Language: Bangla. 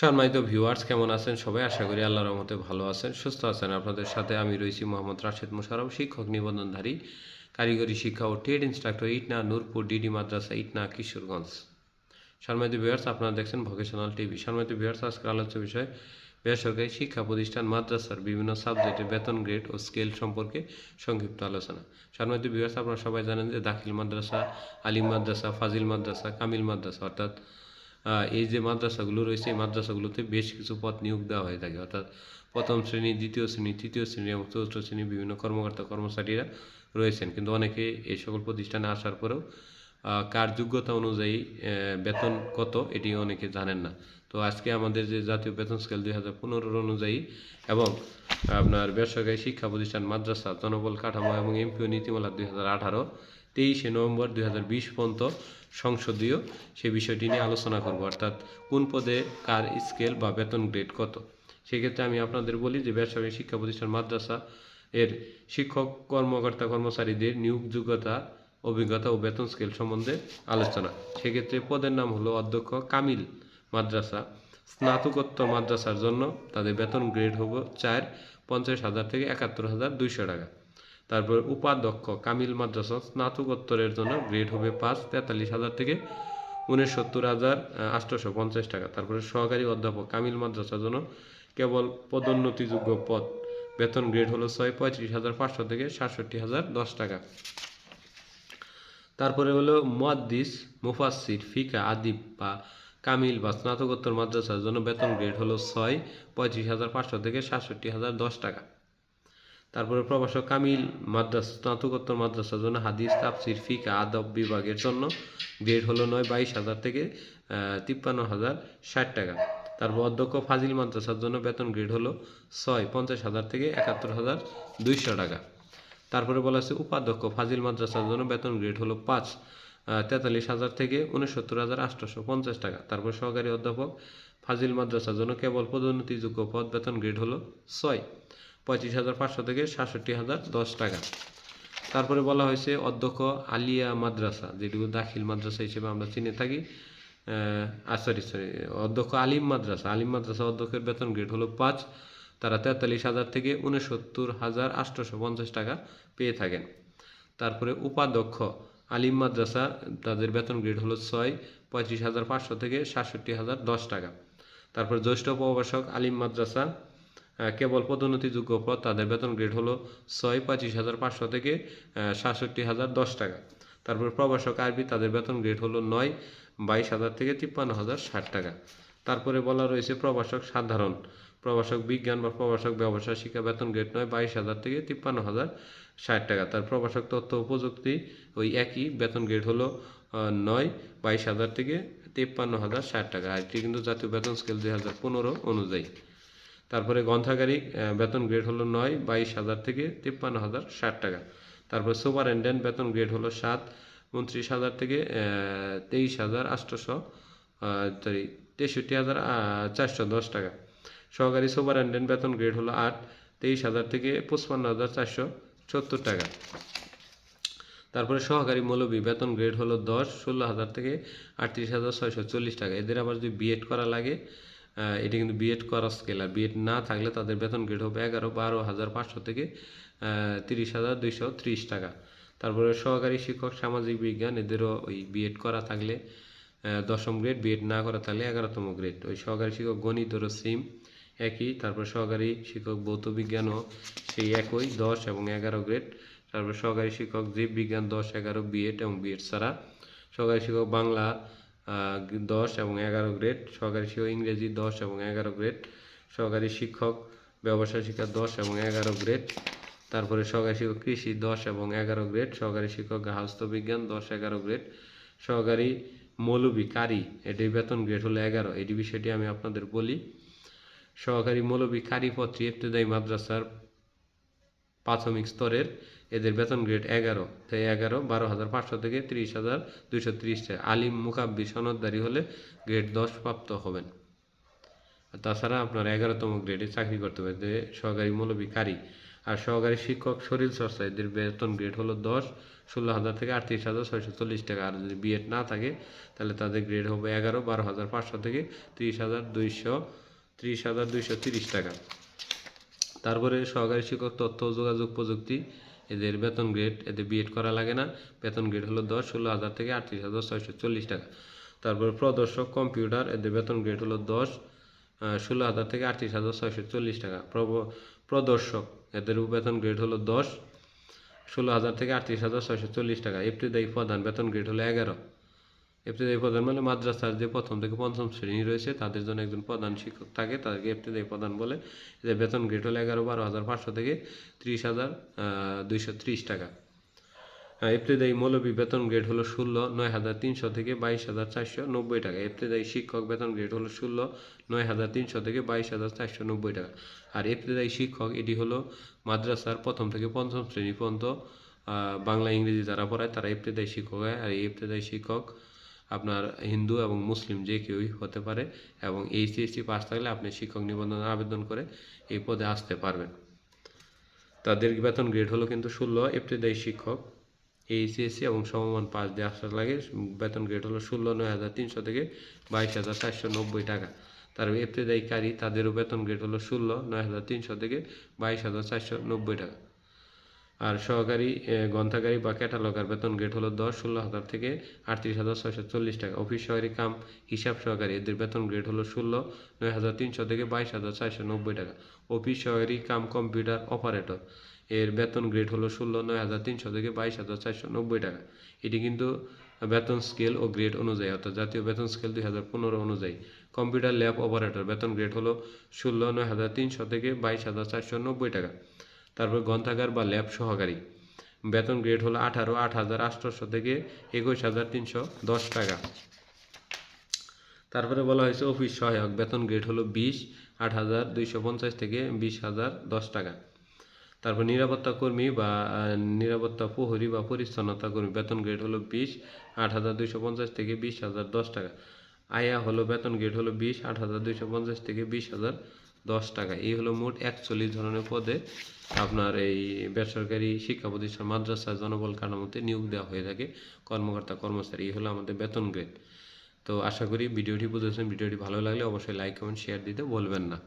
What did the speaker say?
সম্মানিত ভিউয়ার্স কেমন আছেন সবাই? আশা করি আল্লাহর রহমতে ভালো আছেন, সুস্থ আছেন। আপনাদের সাথে আমি রয়েছি মোহাম্মদ রাশেদ মোশারফ শিক্ষক নিবন্ধনধারী, কারিগরি শিক্ষা ও trade instructor Itna Nurpur, DD মাদ্রাসা, ইটনা কিশোরগঞ্জ। সম্মানিত ভিউয়ার্স আপনারা দেখছেন ভোকেশনাল টিভি সম্মানিত ভিউয়ার্স আজকের আলোচ্য বিষয়, বেসরকারি শিক্ষা প্রতিষ্ঠান, মাদ্রাসার বিভিন্ন সাবজেক্টের বেতন গ্রেড ও স্কেল সম্পর্কে সংক্ষিপ্ত আলোচনা। সম্মানিত ভিউয়ার্স আপনারা সবাই জানেন যে দাখিল মাদ্রাসা, আলিম মাদ্রাসা, ফাজিল মাদ্রাসা, কামিল মাদ্রাসা, অর্থাৎ এই যে মাদ্রাসাগুলো রয়েছে, এই মাদ্রাসাগুলোতে বেশ কিছু পদ নিয়োগ দেওয়া হয়ে থাকে। অর্থাৎ প্রথম শ্রেণি, দ্বিতীয় শ্রেণি, তৃতীয় শ্রেণি এবং চতুর্থ শ্রেণি বিভিন্ন কর্মকর্তা, কর্মচারীরা রয়েছেন। কিন্তু অনেকে এই সকল প্রতিষ্ঠানে আসার পরেও কার যোগ্যতা অনুযায়ী বেতন কত এটি অনেকে জানেন না। তো আজকে আমাদের যে জাতীয় বেতন স্কেল দুই হাজার পনেরোর অনুযায়ী এবং আপনার বেসরকারি শিক্ষা প্রতিষ্ঠান মাদ্রাসা, জনবল কাঠামো এবং এমপিও নীতিমালা দুই হাজার আঠারো তেইশে নভেম্বর দুই হাজার বিশ পর্যন্ত সংসদীয় সে বিষয়টি নিয়ে আলোচনা করব। অর্থাৎ কোন পদে কার স্কেল বা বেতন গ্রেড কত? সেক্ষেত্রে আমি আপনাদের বলি যে বেসরকারি শিক্ষা প্রতিষ্ঠান মাদ্রাসা এর শিক্ষক, কর্মকর্তা, কর্মচারীদের নিয়োগ যোগ্যতা, অভিজ্ঞতা ও বেতন স্কেল সম্বন্ধে আলোচনা। সেক্ষেত্রে পদের নাম হলো অধ্যক্ষ কামিল মাদ্রাসা। স্নাতকোত্তর মাদ্রাসার জন্য তাদের বেতন গ্রেড হবে চার, পঞ্চাশ হাজার থেকে একাত্তর হাজার দুইশো টাকা। তারপর উপাধ্যক্ষ কামিল মাদ্রাসা স্নাতকোত্তরের জন্য গ্রেড হবে পাঁচ, তেতাল্লিশ হাজার থেকে উনসত্তর হাজার আটশোশো পঞ্চাশ টাকা। তারপরে সহকারী অধ্যাপক কামিল মাদ্রাসার জন্য কেবল পদোন্নতিযোগ্য পদ। বেতন গ্রেড হলো ছয়, পঁয়ত্রিশ হাজার পাঁচশো থেকে সাতষট্টি হাজার দশ টাকা। তারপরে হলো মুয়াদ্দিস, মুফাসসির, ফিকা, আদিব বা কামিল বা স্নাতকোত্তর মাদ্রাসার জন্য বেতন গ্রেড হলো ছয়, পঁয়ত্রিশ হাজার পাঁচশো থেকে সাতষট্টি হাজার দশ টাকা। তারপরে প্রভাষক কামিল মাদ্রাসা, স্নাতকোত্তর মাদ্রাসার জন্য হাদিস, তাফসির, ফিকা, আদব বিভাগের জন্য গ্রেড হলো নয় বাইশ হাজার থেকে তিপ্পান্ন হাজার ষাট টাকা। তারপর অধ্যক্ষ ফাজিল মাদ্রাসার জন্য বেতন গ্রেড হলো ছয়, পঞ্চাশ হাজার থেকে একাত্তর হাজার দুইশো টাকা। তারপরে বলা আছে উপাধ্যক্ষ ফাজিল মাদ্রাসার জন্য বেতন গ্রেড হলো পাঁচ তেতাল্লিশ হাজার থেকে উনসত্তর হাজার আটশোশো পঞ্চাশ টাকা। তারপর সহকারী অধ্যাপক ফাজিল মাদ্রাসার জন্য কেবল পদোন্নতিযোগ্য পদ বেতন গ্রেড হলো ছয়। পঁয়ত্রিশ হাজার পাঁচশো থেকে সাতষট্টি হাজার দশ টাকা। তারপরে বলা হয়েছে, অধ্যক্ষ আলিয়া মাদ্রাসা, যেটুকু দাখিল মাদ্রাসা হিসেবে আমরা চিনে থাকি সরি সরি অধ্যক্ষ আলিম মাদ্রাসা। আলিম মাদ্রাসা অধ্যক্ষের বেতন গ্রেড হলো পাঁচ, তারা তেতাল্লিশ হাজার থেকে উনসত্তর হাজার আটশোশো পঞ্চাশ টাকা পেয়ে থাকেন। তারপরে উপাধ্যক্ষ আলিম মাদ্রাসা, তাদের বেতন গ্রেড হলো ছয়, পঁয়ত্রিশ হাজার পাঁচশো থেকে সাতষট্টি হাজার দশ টাকা। তারপর জ্যেষ্ঠ প্রভাষক আলিম মাদ্রাসা কেবল পদোন্নতিযোগ্য পদ তাদের বেতন গ্রেড হলো ছয় পঁচিশ হাজার পাঁচশো থেকে সাতষট্টি হাজার দশ টাকা। তারপর প্রভাষক আরবি তাদের বেতন গ্রেড হলো নয়, বাইশ হাজার থেকে তিপ্পান্ন হাজার ষাট টাকা। তারপরে বলা রয়েছে প্রভাষক সাধারণ। প্রভাষক বিজ্ঞান বা প্রভাষক ব্যবসা শিক্ষা বেতন গ্রেড নয়, বাইশ হাজার থেকে তিপ্পান্ন হাজার ষাট টাকা। তার প্রভাষক তথ্য ও প্রযুক্তি ওই একই, বেতন গ্রেড হলো নয়, বাইশ হাজার থেকে তিপ্পান্ন হাজার ষাট টাকা। আর এটি কিন্তু জাতীয় বেতন স্কেল দুই হাজার পনেরো অনুযায়ী। তারপরে গ্রন্থাগারিক বেতন গ্রেড হলো নয়, বাইশ হাজার থেকে তিপ্পান্ন হাজার ষাট টাকা। তারপর সুপারিনটেন্ডেন্ট বেতন গ্রেড হলো সাত, উনত্রিশ হাজার থেকে তেইশ হাজার আটশোশো সরি তেষট্টি হাজার চারশো দশ টাকা। সহকারী সুপারিনটেন্ডেন্ট বেতন গ্রেড হলো আট, তেইশ হাজার থেকে পঁচপান্ন হাজার চারশো সত্তর টাকা। তারপরে সহকারী মৌলবী বেতন গ্রেড হলো দশ, ষোলো হাজার থেকে আটত্রিশ হাজার ছয়শো চল্লিশ টাকা। এদের আবার যদি বিএড করা লাগে এটি কিন্তু বিএড করা স্কেল আর বিএড না থাকলে তাদের বেতন গ্রেড হবে এগারো, বারো হাজার পাঁচশো থেকে তিরিশ হাজার দুইশো ত্রিশ টাকা। তারপরে সহকারী শিক্ষক, সামাজিক বিজ্ঞান, এদেরও ওই বিএড করা থাকলে দশম গ্রেড বিএড না করা থাকলে এগারোতম গ্রেড ওই সহকারী শিক্ষক গণিতেরও সিম একই। তারপর সহকারী শিক্ষক ভৌত বিজ্ঞানও সেই একই, দশ এবং এগারো গ্রেড তারপর সহকারী শিক্ষক জীব বিজ্ঞান দশ, এগারো বিএড এবং বিএড ছাড়া। সহকারী শিক্ষক বাংলা দশ এবং এগারো গ্রেড সহকারী শিক্ষক ইংরেজি দশ এবং এগারো গ্রেড সহকারী শিক্ষক ব্যবসায় শিক্ষা দশ এবং এগারো গ্রেড তারপরে সহকারী শিক্ষক কৃষি দশ এবং এগারো গ্রেড সহকারী শিক্ষক বিজ্ঞান দশ, এগারো গ্রেড সহকারী মৌলবী কারি এটির বেতন গ্রেড হলো এগারো, এটি বিষয়টি আমি আপনাদের বলি। সহকারী মৌলবী কারি পত্রী ইবতেদায়ী মাদ্রাসার প্রাথমিক স্তরের এদের বেতন গ্রেড এগারো। তাই এগারো, বারো হাজার পাঁচশো থেকে তিরিশ হাজার দুইশো তিরিশ টাকা আলিম মুকাব্বি সনদদারি হলে গ্রেড দশ প্রাপ্ত হবেন। তাছাড়া আপনার এগারোতম গ্রেডে চাকরি করতে হবে, যে সহকারী মৌলবী কারি আর সহকারী শিক্ষক শরীর চর্চা, এদের বেতন গ্রেড হলো দশ, ষোলো হাজার থেকে আটত্রিশ হাজার ছয়শো চল্লিশ টাকা। আর যদি বিএড না থাকে, তাহলে তাদের গ্রেড হবে এগারো, বারো হাজার পাঁচশো থেকে ত্রিশ হাজার দুইশো, ত্রিশ হাজার দুইশো তিরিশ টাকা। তারপরে সহকারী শিক্ষক তথ্য যোগাযোগ প্রযুক্তি এদের বেতন গ্রেড এদের বিএড করা লাগে না। বেতন গ্রেড হলো দশ, ষোলো হাজার থেকে আটত্রিশ হাজার ছয়শো চল্লিশ টাকা। তারপর প্রদর্শক কম্পিউটার এদের বেতন গ্রেড হলো দশ ষোলো হাজার থেকে আটত্রিশ হাজার ছয়শো চল্লিশ টাকা। প্রদর্শক, এদের বেতন গ্রেড হলো দশ, ষোলো হাজার থেকে আটত্রিশ হাজার ছয়শো চল্লিশ টাকা। এপ্রিদায়ী প্রধান, বেতন গ্রেড হলো এগারো। এপ্রিদায়ী প্রধান মানে মাদ্রাসার যে প্রথম থেকে পঞ্চম শ্রেণি রয়েছে, তাদের জন্য একজন প্রধান শিক্ষক থাকে। তাদেরকে এপ্রিদায়ী প্রধান বলে। এদের বেতন গ্রেড হলো এগারো, বারো হাজার পাঁচশো থেকে ত্রিশ হাজার দুইশো ত্রিশ টাকা। এপ্রিদায়ী মৌলবী বেতন গ্রেড হলো ষোলো, নয় হাজার তিনশো থেকে বাইশ হাজার চারশো নব্বই টাকা। এপ্রিদায়ী শিক্ষক বেতন গ্রেড হলো ষোলো, নয় হাজার তিনশো থেকে বাইশ হাজার চারশো নব্বই টাকা। আর এপ্রিদায়ী শিক্ষক, এটি হলো মাদ্রাসার প্রথম থেকে পঞ্চম শ্রেণি পর্যন্ত বাংলা ইংরেজি যারা পড়ায় তারা এপ্রিদায়ী শিক্ষক হয়। আর এই এপ্রিদায়ী শিক্ষক আপনার হিন্দু এবং মুসলিম যে কেউই হতে পারে এবং এইচএসসি পাস থাকলে আপনি শিক্ষক নিবন্ধন আবেদন করে এই পদে আসতে পারবেন। তাদের বেতন গ্রেড হলো কিন্তু ষোলো এপ্রিদায়ী শিক্ষক। এইচএসসি এবং সমমান পাস দিয়ে আসার লাগে বেতন গ্রেড হলো ষোলো, নয় হাজার তিনশো থেকে বাইশ হাজার চারশো নব্বই টাকা। তার এপ্রিদায়ীকারী তাদেরও বেতন গ্রেড হলো ষোলো, নয় হাজার তিনশো থেকে বাইশ হাজার চারশো নব্বই টাকা। আর সহকারী গ্রন্থাগারী বা ক্যাটালগার বেতন গ্রেড হলো দশ, ষোলো হাজার থেকে আটত্রিশ হাজার ছয়শো চল্লিশ টাকা। অফিস সহকারী কাম, হিসাব সহকারী, এদের বেতন গ্রেড হলো ষোলো, নয় হাজার তিনশো থেকে বাইশ হাজার চারশো নব্বই টাকা। অফিস সহকারী কাম কম্পিউটার অপারেটর এর বেতন গ্রেড হলো ষোলো, নয় হাজার তিনশো থেকে বাইশ হাজার চারশো নব্বই টাকা। এটি কিন্তু বেতন স্কেল ও গ্রেড অনুযায়ী, অর্থাৎ জাতীয় বেতন স্কেল দুই হাজার পনেরো অনুযায়ী। কম্পিউটার ল্যাব অপারেটর বেতন গ্রেড হলো ষোলো, নয় হাজার তিনশো থেকে বাইশ হাজার চারশো নব্বই টাকা। তারপর গ্রন্থাগার বা ল্যাব সহকারী। বেতন গ্রেড হলো আঠারো, আট হাজার আটশোশো থেকে একুশ হাজার তিনশো দশ টাকা। তারপরে বলা হয়েছে অফিস সহায়ক, বেতন গ্রেড হলো বিশ, আট হাজার দুইশো পঞ্চাশ থেকে বিশ হাজার দশ টাকা। তারপর নিরাপত্তা কর্মী বা নিরাপত্তা প্রহরী বা পরিচ্ছন্নতা কর্মী, বেতন গ্রেড হলো বিশ, আট হাজার দুইশো পঞ্চাশ থেকে বিশ হাজার দশ টাকা। আয়া হলো বেতন গ্রেড হলো বিশ, আট হাজার দুইশো পঞ্চাশ থেকে বিশ হাজার দশ টাকা। এই হলো মোট একচল্লিশ ধরনের পদে আপনার এই বেসরকারি শিক্ষা প্রতিষ্ঠান মাদ্রাসা, জনবল কাঠামোতে নিয়োগ দেওয়া হয়ে থাকে কর্মকর্তা, কর্মচারী। এই হলো আমাদের বেতন গ্রেড তো আশা করি ভিডিওটি বুঝেছেন। ভিডিওটি ভালো লাগলে অবশ্যই লাইক কমেন্ট শেয়ার দিতে বলবেন না।